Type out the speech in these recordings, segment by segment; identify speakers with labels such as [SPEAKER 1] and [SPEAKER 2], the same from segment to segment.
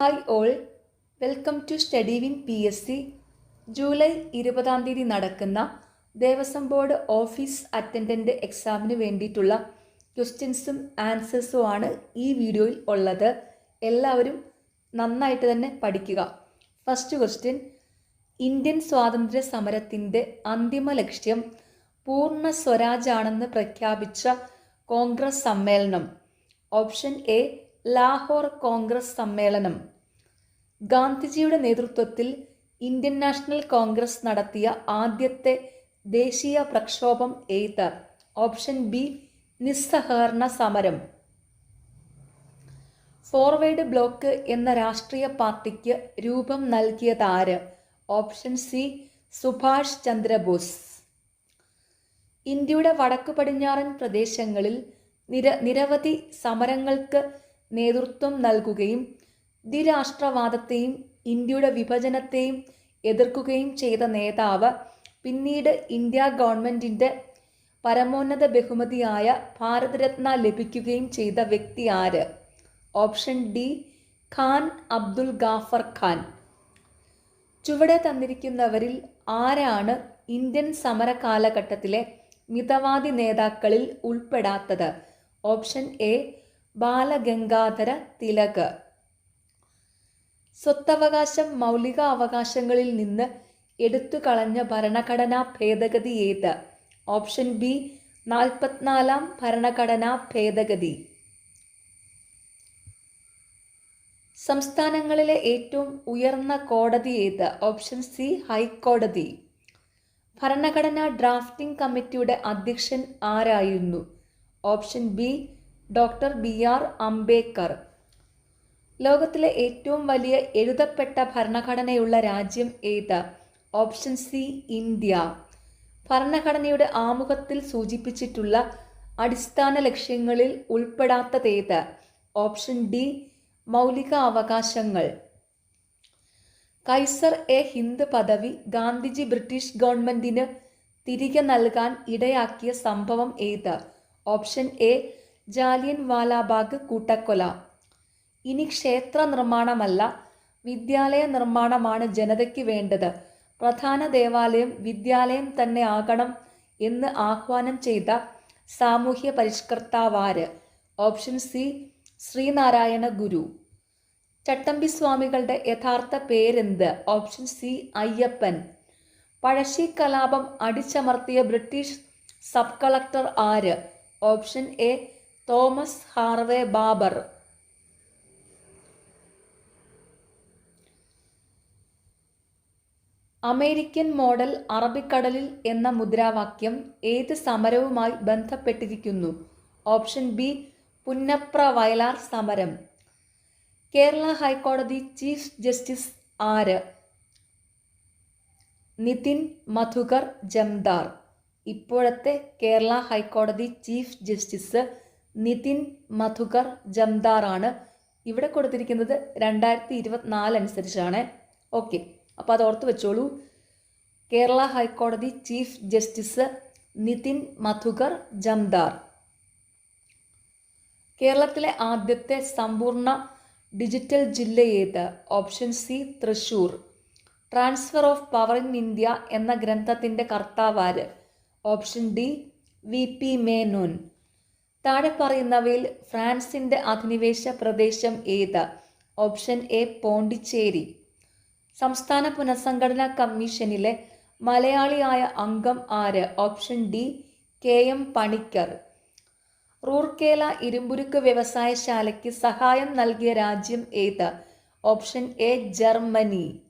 [SPEAKER 1] Hi all welcome to study win P S C July ഇരുപതാം തീയതി നടക്കുന്ന Devaswom board office attendant എക്സാമിന് വേണ്ടിയിട്ടുള്ള ക്വസ്റ്റ്യൻസും ആൻസേഴ്സും ആണ് ഈ വീഡിയോയിൽ ഉള്ളത്. എല്ലാവരും നന്നായിട്ട് തന്നെ പഠിക്കുക. ഫസ്റ്റ് ക്വസ്റ്റ്യൻ ഇന്ത്യൻ സ്വാതന്ത്ര്യ സമരത്തിന്റെ അന്തിമ ലക്ഷ്യം പൂർണ സ്വരാജാണെന്ന് പ്രഖ്യാപിച്ച കോൺഗ്രസ് സമ്മേളനം. ഓപ്ഷൻ എ ലാഹോർ കോൺഗ്രസ് സമ്മേളനം. ഗാന്ധിജിയുടെ നേതൃത്വത്തിൽ ഇന്ത്യൻ നാഷണൽ കോൺഗ്രസ് നടത്തിയ ആദ്യത്തെ ദേശീയ പ്രക്ഷോഭം ഏത്? ഓപ്ഷൻ ബി നിസ്സഹകരണ സമരം. ഫോർവേഡ് ബ്ലോക്ക് എന്ന രാഷ്ട്രീയ പാർട്ടിക്ക് രൂപം നൽകിയതാര് ഓപ്ഷൻ സി സുഭാഷ് ചന്ദ്രബോസ്. ഇന്ത്യയുടെ വടക്കു പടിഞ്ഞാറൻ പ്രദേശങ്ങളിൽ നിര നിരവധി സമരങ്ങൾക്ക് നേതൃത്വം നൽകുകയും ദ്വിരാഷ്ട്രവാദത്തെയും ഇന്ത്യയുടെ വിഭജനത്തെയും എതിർക്കുകയും ചെയ്ത നേതാവ് പിന്നീട് ഇന്ത്യ ഗവൺമെന്റിന്റെ പരമോന്നത ബഹുമതിയായ ഭാരതരത്ന ലഭിക്കുകയും ചെയ്ത വ്യക്തി ആര്? Option D Khan Abdul Ghaffar Khan. ചുവടെ തന്നിരിക്കുന്നവരിൽ ആരാണ് ഇന്ത്യൻ സമര കാലഘട്ടത്തിലെ മിതവാദി നേതാക്കളിൽ ഉൾപ്പെടാത്തത്? Option A Balagangadhara Tilak. സ്വത്തവകാശം മൗലിക അവകാശങ്ങളിൽ നിന്ന് എടുത്തു കളഞ്ഞ ഭരണഘടനാ ഭേദഗതി ഏത്? ഓപ്ഷൻ ബി നാൽപ്പത്തിനാലാം ഭരണഘടനാ ഭേദഗതി. സംസ്ഥാനങ്ങളിലെ ഏറ്റവും ഉയർന്ന കോടതി ഏത്? ഓപ്ഷൻ സി ഹൈക്കോടതി. ഭരണഘടനാ ഡ്രാഫ്റ്റിംഗ് കമ്മിറ്റിയുടെ അധ്യക്ഷൻ ആരായിരുന്നു? Option B doctor B R Ambedkar. ലോകത്തിലെ ഏറ്റവും വലിയ എഴുതപ്പെട്ട ഭരണഘടനയുള്ള രാജ്യം ഏത്? Option C India. ഭരണഘടനയുടെ ആമുഖത്തിൽ സൂചിപ്പിച്ചിട്ടുള്ള അടിസ്ഥാന ലക്ഷ്യങ്ങളിൽ ഉൾപ്പെടാത്തതേത് ഓപ്ഷൻ ഡി മൗലിക അവകാശങ്ങൾ. കൈസർ എ ഹിന്ദ് പദവി ഗാന്ധിജി ബ്രിട്ടീഷ് ഗവൺമെന്റിന് തിരികെ നൽകാൻ ഇടയാക്കിയ സംഭവം ഏത്? ഓപ്ഷൻ എ ജാലിയൻ വാലാബാഗ് കൂട്ടക്കൊല. ഇനി ക്ഷേത്ര നിർമ്മാണമല്ല വിദ്യാലയ നിർമ്മാണമാണ് ജനതയ്ക്ക് വേണ്ടത്. പ്രധാന ദേവാലയം വിദ്യാലയം തന്നെ ആകണം എന്ന് ആഹ്വാനം ചെയ്ത സാമൂഹ്യ പരിഷ്കർത്താവാര്. Option C Sreenarayana Guru. ചട്ടമ്പി സ്വാമികളുടെ യഥാർത്ഥ പേരെന്ത്? Option C Ayyappan. പഴശ്ശി കലാപം അടിച്ചമർത്തിയ ബ്രിട്ടീഷ് സബ് കളക്ടർ ആര്? Option A Thomas Harvey Baber. American model അറബിക്കടലിൽ എന്ന മുദ്രാവാക്യം ഏത് സമരവുമായി ബന്ധപ്പെട്ടിരിക്കുന്നു? ഓപ്ഷൻ ബി പുന്നപ്ര വയലാർ സമരം. കേരള ഹൈക്കോടതി ചീഫ് ജസ്റ്റിസ് ആര്? നിതിൻ മധുകർ ജംദാർ. ഇപ്പോഴത്തെ കേരള ഹൈക്കോടതി ചീഫ് ജസ്റ്റിസ് നിതിൻ മധുകർ ജംദാർ ആണ് ഇവിടെ കൊടുത്തിരിക്കുന്നത് രണ്ടായിരത്തി ഇരുപത്തിനാല് അനുസരിച്ചാണ്. ഓക്കെ അപ്പോൾ അത് ഓർത്ത് വെച്ചോളൂ. കേരള ഹൈക്കോടതി ചീഫ് ജസ്റ്റിസ് നിതിൻ മധുകർ ജംദാർ. കേരളത്തിലെ ആദ്യത്തെ സമ്പൂർണ ഡിജിറ്റൽ ജില്ല ഏത്? Option C Thrissur. Transfer of power in India എന്ന ഗ്രന്ഥത്തിന്റെ കർത്താവാര് option D V P Menon. താഴെ പറയുന്നവയിൽ ഫ്രാൻസിന്റെ അധിനിവേശ പ്രദേശം ഏത്? Option A Pondicherry. സംസ്ഥാന പുനഃസംഘടനാ കമ്മീഷനിലെ മലയാളിയായ അംഗം ആര്? Option D K. M. Panicker. Rourkela ഇരുമ്പുരുക്ക് വ്യവസായശാലയ്ക്ക് സഹായം നൽകിയ രാജ്യം ഏത്? Option A Germany.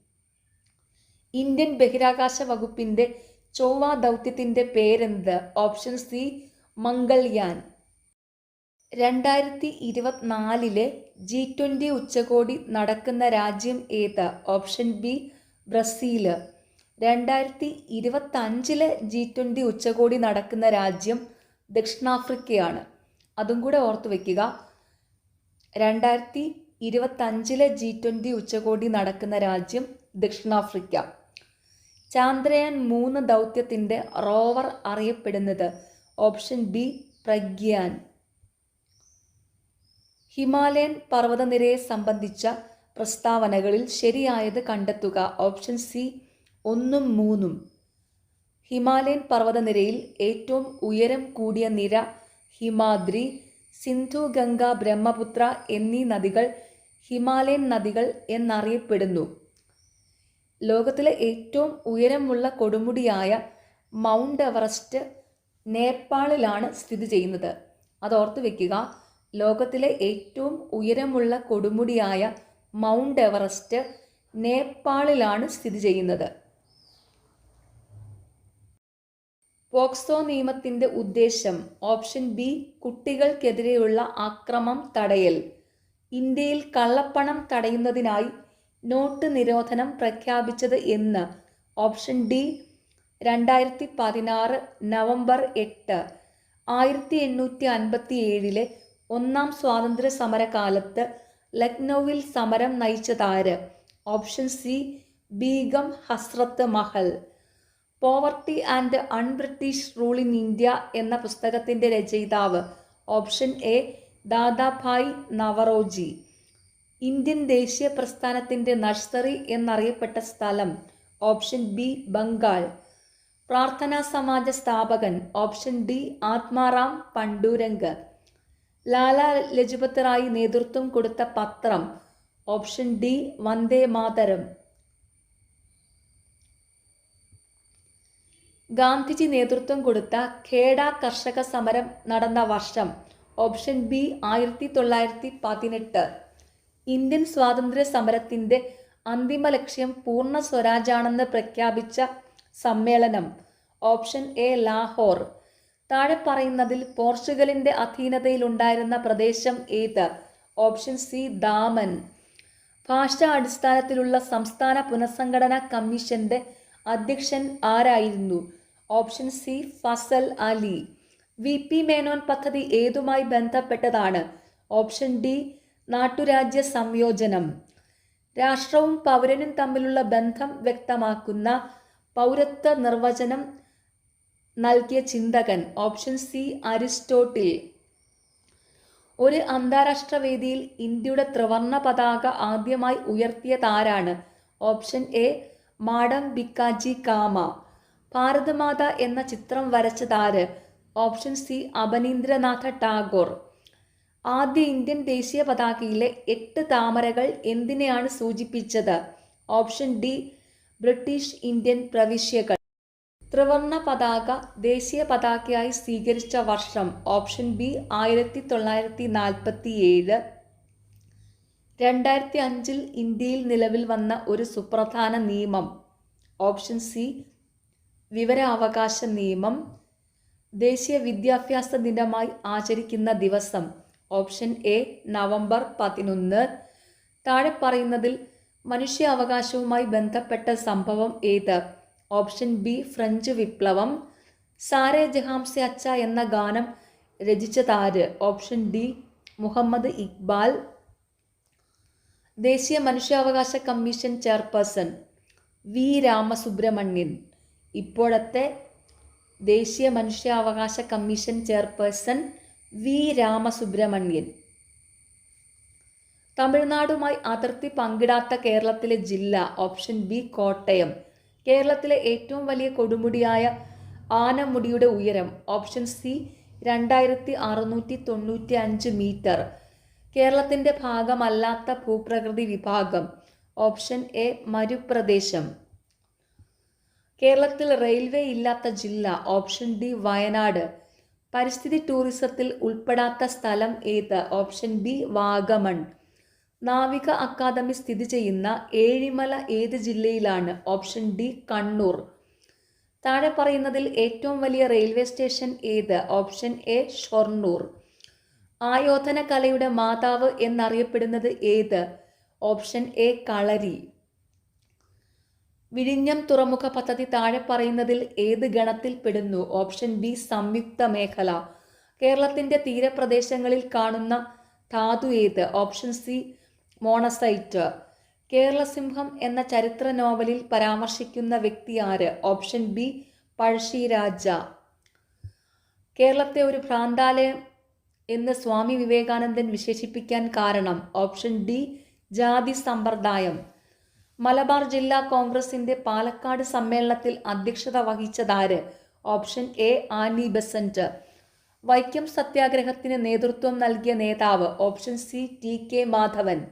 [SPEAKER 1] ഇന്ത്യൻ ബഹിരാകാശ വകുപ്പിന്റെ ചൊവ്വ ദൗത്യത്തിന്റെ പേരെന്ത്? Option C Mangalyaan. രണ്ടായിരത്തി ഇരുപത്തിനാലിലെ ജി ട്വന്റി ഉച്ചകോടി നടക്കുന്ന രാജ്യം ഏത്? Option B Brazil. രണ്ടായിരത്തി ഇരുപത്തഞ്ചിലെ ജി ട്വന്റി ഉച്ചകോടി നടക്കുന്ന രാജ്യം ദക്ഷിണാഫ്രിക്കയാണ്. അതും കൂടെ ഓർത്തു വയ്ക്കുക രണ്ടായിരത്തി ഇരുപത്തഞ്ചിലെ ജി ട്വന്റി ഉച്ചകോടി നടക്കുന്ന രാജ്യം ദക്ഷിണാഫ്രിക്ക. ചാന്ദ്രയാൻ മൂന്ന് ദൗത്യത്തിന്റെ റോവർ അറിയപ്പെടുന്നത് ഓപ്ഷൻ ബി പ്രഗ്യാൻ. ഹിമാലയൻ പർവതനിരയെ സംബന്ധിച്ച പ്രസ്താവനകളിൽ ശരിയായത് കണ്ടെത്തുക. ഓപ്ഷൻ സി ഒന്നും മൂന്നും. ഹിമാലയൻ പർവതനിരയിൽ ഏറ്റവും ഉയരം കൂടിയ നിര ഹിമാദ്രി സിന്ധു ഗംഗ ബ്രഹ്മപുത്ര എന്നീ നദികൾ ഹിമാലയൻ നദികൾ എന്നറിയപ്പെടുന്നു. ലോകത്തിലെ ഏറ്റവും ഉയരമുള്ള കൊടുമുടിയായ മൗണ്ട് എവറസ്റ്റ് നേപ്പാളിലാണ് സ്ഥിതി ചെയ്യുന്നത്. അതോർത്ത് വയ്ക്കുക ലോകത്തിലെ ഏറ്റവും ഉയരമുള്ള കൊടുമുടിയായ മൗണ്ട് എവറസ്റ്റ് നേപ്പാളിലാണ് സ്ഥിതി ചെയ്യുന്നത്. പോക്സോ നിയമത്തിന്റെ ഉദ്ദേശം ഓപ്ഷൻ ബി കുട്ടികൾക്കെതിരെയുള്ള ആക്രമം തടയൽ. ഇന്ത്യയിൽ കള്ളപ്പണം തടയുന്നതിനായി നോട്ട് നിരോധനം പ്രഖ്യാപിച്ചത് എന്ന് ഓപ്ഷൻ ഡി രണ്ടായിരത്തി പതിനാറ് നവംബർ എട്ട് ആയിരത്തി എണ്ണൂറ്റി അൻപത്തി ഏഴിലെ ഒന്നാം സ്വാതന്ത്ര്യ സമരകാലത്ത് ലക്നൌവിൽ സമരം നയിച്ചതാര്? Option C Begum Hazrat Mahal. Poverty and un-British rule in India എന്ന പുസ്തകത്തിന്റെ രചയിതാവ്. Option A Dadabhai Naoroji. Indian ദേശീയ പ്രസ്ഥാനത്തിന്റെ നഴ്സറി എന്നറിയപ്പെട്ട സ്ഥലം. Option B Bengal. പ്രാർത്ഥനാ സമാജ സ്ഥാപകൻ. Option D Atmaram Pandurang. Lala Lajpat Rai നേതൃത്വം കൊടുത്ത പത്രം ഓപ്ഷൻ ഡി വന്ദേ മാതരം. ഗാന്ധിജി നേതൃത്വം കൊടുത്ത ഖേഡ കർഷക സമരം നടന്ന വർഷം ഓപ്ഷൻ ബി ആയിരത്തി തൊള്ളായിരത്തി പതിനെട്ട് ഇന്ത്യൻ സ്വാതന്ത്ര്യ സമരത്തിന്റെ അന്തിമ ലക്ഷ്യം പൂർണ സ്വരാജാണെന്ന് പ്രഖ്യാപിച്ച സമ്മേളനം ഓപ്ഷൻ എ ലാഹോർ. താഴെ പറയുന്നതിൽ പോർച്ചുഗലിന്റെ അധീനതയിലുണ്ടായിരുന്ന പ്രദേശം ഏത്? Option C Daman. ഭാഷാ അടിസ്ഥാനത്തിലുള്ള സംസ്ഥാന പുനഃസംഘടനാ കമ്മീഷന്റെ അധ്യക്ഷൻ ആരായിരുന്നു? Option C Fazal Ali. V. P. Menon പദ്ധതി ഏതുമായി ബന്ധപ്പെട്ടതാണ്? ഓപ്ഷൻ ഡി നാട്ടുരാജ്യ സംയോജനം. രാഷ്ട്രവും പൗരനും തമ്മിലുള്ള ബന്ധം വ്യക്തമാക്കുന്ന പൗരത്വ നിർവചനം നൽകിയ ചിന്തകൻ ഓപ്ഷൻ സി അരിസ്റ്റോട്ടിൽ. ഒരു അന്താരാഷ്ട്ര വേദിയിൽ ഇന്ത്യയുടെ ത്രിവർണ പതാക ആദ്യമായി ഉയർത്തിയതാരാണ് option A madam Bhikaji Cama. Bharat Mata എന്ന ചിത്രം വരച്ചതാര് ഓപ്ഷൻ സി അപനീന്ദ്രനാഥ ടാഗോർ. ആദ്യ ഇന്ത്യൻ ദേശീയ പതാകയിലെ എട്ട് താമരകൾ എന്തിനെയാണ് സൂചിപ്പിച്ചത്? ഓപ്ഷൻ ഡി ബ്രിട്ടീഷ് ഇന്ത്യൻ പ്രവിശ്യകൾ. ത്രിവർണ പതാക ദേശീയ പതാകയായി സ്വീകരിച്ച വർഷം ഓപ്ഷൻ ബി ആയിരത്തി തൊള്ളായിരത്തി നാൽപ്പത്തി ഏഴ് രണ്ടായിരത്തി അഞ്ചിൽ ഇന്ത്യയിൽ നിലവിൽ വന്ന ഒരു സുപ്രധാന നിയമം. ഓപ്ഷൻ സി വിവരാവകാശ നിയമം. ദേശീയ വിദ്യാഭ്യാസ ദിനമായി ആചരിക്കുന്ന ദിവസം. ഓപ്ഷൻ എ നവംബർ പതിനൊന്ന്. താഴെ പറയുന്നതിൽ മനുഷ്യാവകാശവുമായി ബന്ധപ്പെട്ട സംഭവം ഏത്? ഓപ്ഷൻ ബി ഫ്രഞ്ച് വിപ്ലവം. സാരേ ജഹാംസെ അച്ച എന്ന ഗാനം രചിച്ചതാര് ഓപ്ഷൻ ഡി മുഹമ്മദ് ഇക്ബാൽ. ദേശീയ മനുഷ്യാവകാശ കമ്മീഷൻ ചെയർപേഴ്സൺ വി. രാമസുബ്രഹ്മണ്യൻ. ഇപ്പോഴത്തെ ദേശീയ മനുഷ്യാവകാശ കമ്മീഷൻ ചെയർപേഴ്സൺ വി. രാമസുബ്രഹ്മണ്യൻ. തമിഴ്നാടുമായി അതിർത്തി പങ്കിടാത്ത കേരളത്തിലെ ജില്ല. Option B Kottayam. കേരളത്തിലെ ഏറ്റവും വലിയ കൊടുമുടിയായ ആനമുടിയുടെ ഉയരം ഓപ്ഷൻ സി രണ്ടായിരത്തി അറുന്നൂറ്റി തൊണ്ണൂറ്റി അഞ്ച് മീറ്റർ. കേരളത്തിന്റെ ഭാഗമല്ലാത്ത ഭൂപ്രകൃതി വിഭാഗം ഓപ്ഷൻ എ മരുപ്രദേശം. കേരളത്തിൽ റെയിൽവേ ഇല്ലാത്ത ജില്ല ഓപ്ഷൻ ഡി വയനാട്. പരിസ്ഥിതി ടൂറിസത്തിൽ ഉൾപ്പെടാത്ത സ്ഥലം ഏത്? Option B Vagamon. നാവിക അക്കാദമി സ്ഥിതി ചെയ്യുന്ന ഏഴിമല ഏത് ജില്ലയിലാണ്? Option D Kannur. താഴെ പറയുന്നതിൽ ഏറ്റവും വലിയ റെയിൽവേ സ്റ്റേഷൻ ഏത്? Option A Shoranur. ആയോധന കലയുടെ മാതാവ് എന്നറിയപ്പെടുന്നത് ഏത്? Option A Kalari. വിഴിഞ്ഞം തുറമുഖ പദ്ധതി താഴെ പറയുന്നതിൽ ഏത് ഗണത്തിൽപ്പെടുന്നു ഓപ്ഷൻ ബി സംയുക്ത മേഖല. കേരളത്തിന്റെ തീരപ്രദേശങ്ങളിൽ കാണുന്ന ധാതു ഏത്? Option C monazite. കേരളസിംഹം എന്ന ചരിത്ര നോവലിൽ പരാമർശിക്കുന്ന വ്യക്തി ആര്? Option B Pazhassi Raja. കേരളത്തെ ഒരു ഭ്രാന്താലയം എന്ന് സ്വാമി വിവേകാനന്ദൻ വിശേഷിപ്പിക്കാൻ കാരണം ഓപ്ഷൻ ഡി ജാതി സമ്പ്രദായം. മലബാർ ജില്ലാ കോൺഗ്രസിന്റെ പാലക്കാട് സമ്മേളനത്തിൽ അധ്യക്ഷത വഹിച്ചതാര്? Option A Annie Besant. Vaikom സത്യാഗ്രഹത്തിന് നേതൃത്വം നൽകിയ നേതാവ് option C T K Madhavan.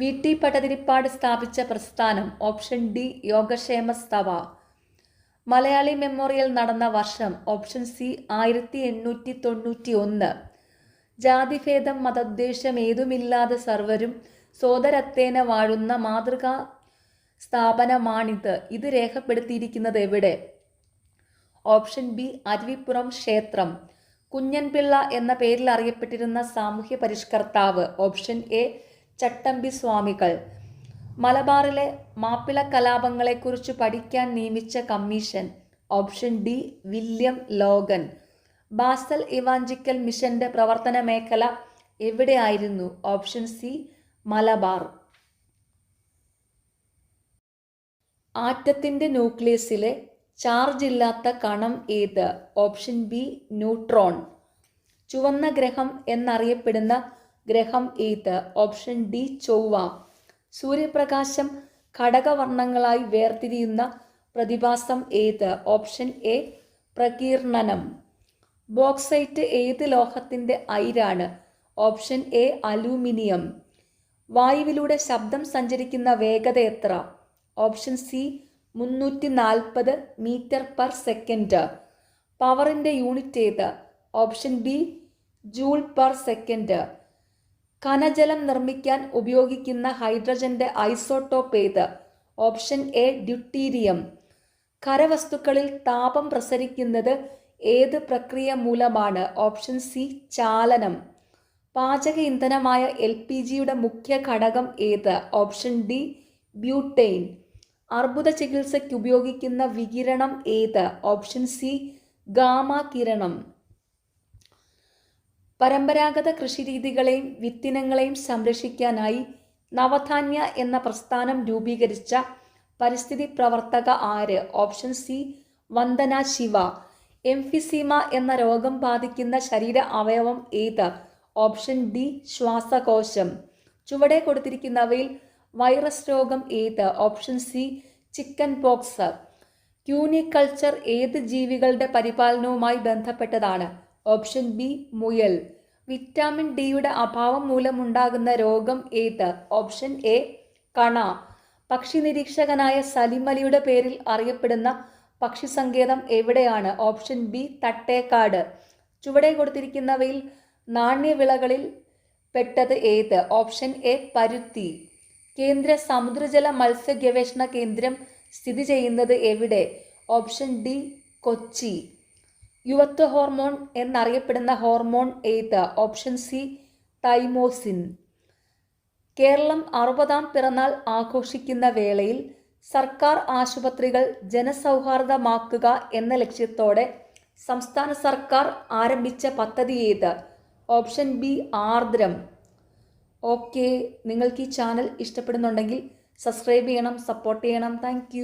[SPEAKER 1] V T Bhattathiripad സ്ഥാപിച്ച പ്രസ്ഥാനം ഓപ്ഷൻ ഡി യോഗക്ഷേമ സഭ. മലയാളി മെമ്മോറിയൽ നടന്ന വർഷം ഓപ്ഷൻ സി ആയിരത്തി എണ്ണൂറ്റി തൊണ്ണൂറ്റി ഒന്ന് ജാതിഭേദം മതദ്ദേശം ഏതുമില്ലാതെ സർവരും സോദരത്തേന വാഴുന്ന മാതൃകാ സ്ഥാപനമാണിത്. ഇത് രേഖപ്പെടുത്തിയിരിക്കുന്നത് എവിടെ? ഓപ്ഷൻ ബി അരുവിപ്പുറം ക്ഷേത്രം. കുഞ്ഞൻപിള്ള എന്ന പേരിൽ അറിയപ്പെട്ടിരുന്ന സാമൂഹ്യ പരിഷ്കർത്താവ്. ഓപ്ഷൻ എ ചട്ടമ്പി സ്വാമികൾ മലബാറിലെ മാപ്പിള കലാപങ്ങളെക്കുറിച്ച് പഠിക്കാൻ നിയമിച്ച commission option D William Logan. Basel evangelical മിഷന്റെ പ്രവർത്തന മേഖല എവിടെയായിരുന്നു? Option C Malabar. ആറ്റത്തിന്റെ ന്യൂക്ലിയസിലെ ചാർജ് ഇല്ലാത്ത കണം ഏത്? Option B neutron. ചുവന്ന ഗ്രഹം എന്നറിയപ്പെടുന്ന ഗ്രഹം ഏത്? ഓപ്ഷൻ ഡി ചൊവ്വ. സൂര്യപ്രകാശം ഘടകവർണങ്ങളായി വേർതിരിയുന്ന പ്രതിഭാസം ഏത്? ഓപ്ഷൻ എ പ്രകീർണനം. ബോക്സൈറ്റ് ഏത് ലോഹത്തിന്റെ അയിരാണ്? Option A aluminium. വായുവിലൂടെ ശബ്ദം സഞ്ചരിക്കുന്ന വേഗത എത്ര? ഓപ്ഷൻ സി മുന്നൂറ്റി നാൽപ്പത് മീറ്റർ പെർ സെക്കൻഡ്. പവറിന്റെ യൂണിറ്റ് ഏത്? Option B joule per second. ഖനജലം നിർമ്മിക്കാൻ ഉപയോഗിക്കുന്ന ഹൈഡ്രജന്റെ ഐസോട്ടോപ്പ് ഏത്? Option A deuterium. കരവസ്തുക്കളിൽ താപം പ്രസരിക്കുന്നത് ഏത് പ്രക്രിയ മൂലമാണ്? ഓപ്ഷൻ സി ചാലനം. പാചക ഇന്ധനമായ എൽ പി ജിയുടെ മുഖ്യ ഘടകം ഏത്? ഓപ്ഷൻ ഡി ബ്യൂട്ടെയിൻ അർബുദ ചികിത്സയ്ക്ക് ഉപയോഗിക്കുന്ന വികിരണം ഏത്? ഓപ്ഷൻ സി ഗാമ കിരണം പരമ്പരാഗത കൃഷിരീതികളെയും വിത്തിനങ്ങളെയും സംരക്ഷിക്കാനായി നവധാന്യ എന്ന പ്രസ്ഥാനം രൂപീകരിച്ച പരിസ്ഥിതി പ്രവർത്തക ആര്? Option C Vandana Shiva. Emphysema എന്ന രോഗം ബാധിക്കുന്ന ശരീര അവയവം ഏത്? ഓപ്ഷൻ ഡി ശ്വാസകോശം. ചുവടെ കൊടുത്തിരിക്കുന്നവയിൽ വൈറസ് രോഗം ഏത്? Option C chicken pox. Cuniculture ഏത് ജീവികളുടെ പരിപാലനവുമായി ബന്ധപ്പെട്ടതാണ്? ഓപ്ഷൻ ബി മുയൽ. വിറ്റാമിൻ ഡിയുടെ അഭാവം മൂലമുണ്ടാകുന്ന രോഗം ഏത്? ഓപ്ഷൻ എ കണ. പക്ഷി നിരീക്ഷകനായ സലിമലിയുടെ പേരിൽ അറിയപ്പെടുന്ന പക്ഷി സങ്കേതം എവിടെയാണ്? Option B Thattekad. ചുവടെ കൊടുത്തിരിക്കുന്നവയിൽ നാണ്യവിളകളിൽ പെട്ടത് ഏത്? ഓപ്ഷൻ എ പരുത്തി. കേന്ദ്ര സമുദ്രജല മത്സ്യ ഗവേഷണ കേന്ദ്രം സ്ഥിതി ചെയ്യുന്നത് എവിടെ? Option D Kochi. യുവത്വ ഹോർമോൺ എന്നറിയപ്പെടുന്ന ഹോർമോൺ ഏത്? Option C thymosin. കേരളം അറുപതാം പിറന്നാൾ ആഘോഷിക്കുന്ന വേളയിൽ സർക്കാർ ആശുപത്രികൾ ജനസൗഹാർദ്ദമാക്കുക എന്ന ലക്ഷ്യത്തോടെ സംസ്ഥാന സർക്കാർ ആരംഭിച്ച പദ്ധതി ഏത്? Option B Ardram. ഓക്കെ. നിങ്ങൾക്ക് ഈ ചാനൽ ഇഷ്ടപ്പെടുന്നുണ്ടെങ്കിൽ സബ്സ്ക്രൈബ് ചെയ്യണം സപ്പോർട്ട് ചെയ്യണം. താങ്ക്